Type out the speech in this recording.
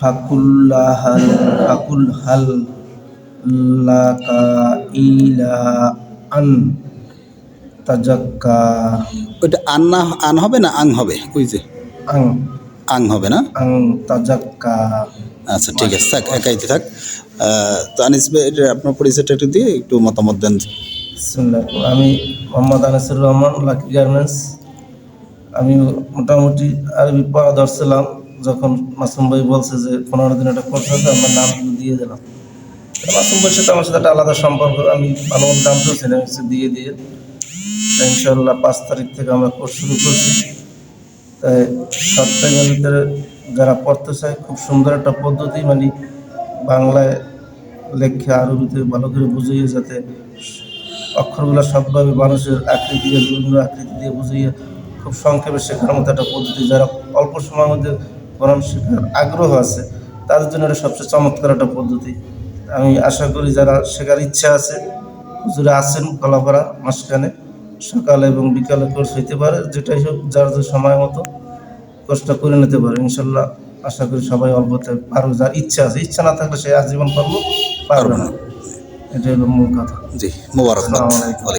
ফাকুল ইলা আন তাজাক্কা ওইটা আন হবে না আং হবে? ওই যে। আং। আং হবে না? আং তাজাক্কা। আচ্ছা ঠিক আছে থাক একাইতে থাক। তো আনিস ভাই এটা আপনার পরিচয়টা একটু দিয়ে একটু মতামত দেন। আমি মোহাম্মদ আনিসুর রহমান লাকি গার্মেন্টস। আমি মোটামুটি আরবি পড়া ধরছিলাম যখন মাসুম ভাই বলছে যে পনেরো দিন একটা কোর্স আছে, আমার নাম দিয়ে দিলাম। মাসুম ভাইয়ের সাথে আমার সাথে একটা আলাদা সম্পর্ক, আমি ভালো মতো দাম চলছি না দিয়ে দিয়ে। ইনশাল্লাহ পাঁচ তারিখ থেকে আমরা কোর্স শুরু করছি। তাই টাইমের ভিতরে যারা পড়তে চায়, খুব সুন্দর একটা পদ্ধতি মানে বাংলায় লেখা আরবিতে ভালো করে বুঝিয়ে যাতে অক্ষরগুলো সবভাবে মানুষের আকৃতি দিয়ে, বিভিন্ন আকৃতি দিয়ে বুঝিয়ে খুব সংক্ষেপে শেখার মতো একটা পদ্ধতি যারা অল্প সময়ের মধ্যে কোরআন শেখার আগ্রহ আছে তাদের জন্য এটা সবচেয়ে চমৎকার একটা পদ্ধতি। আমি আশা করি যারা শেখার ইচ্ছা আছে হুজুরে আছেন কলাপাড়া মাসখানে সকালে এবং বিকালে কোর্স হইতে পারে যেটাই হোক যার যে সময় মতো কোর্সটা করে নিতে পারে ইনশাল্লাহ আশা করি সবাই অল্পতে পারবে যার ইচ্ছা আছে। ইচ্ছা না থাকলে সে আজীবন পারব পারবে না। এটাই হলো মূল কথা। জি মোবারক।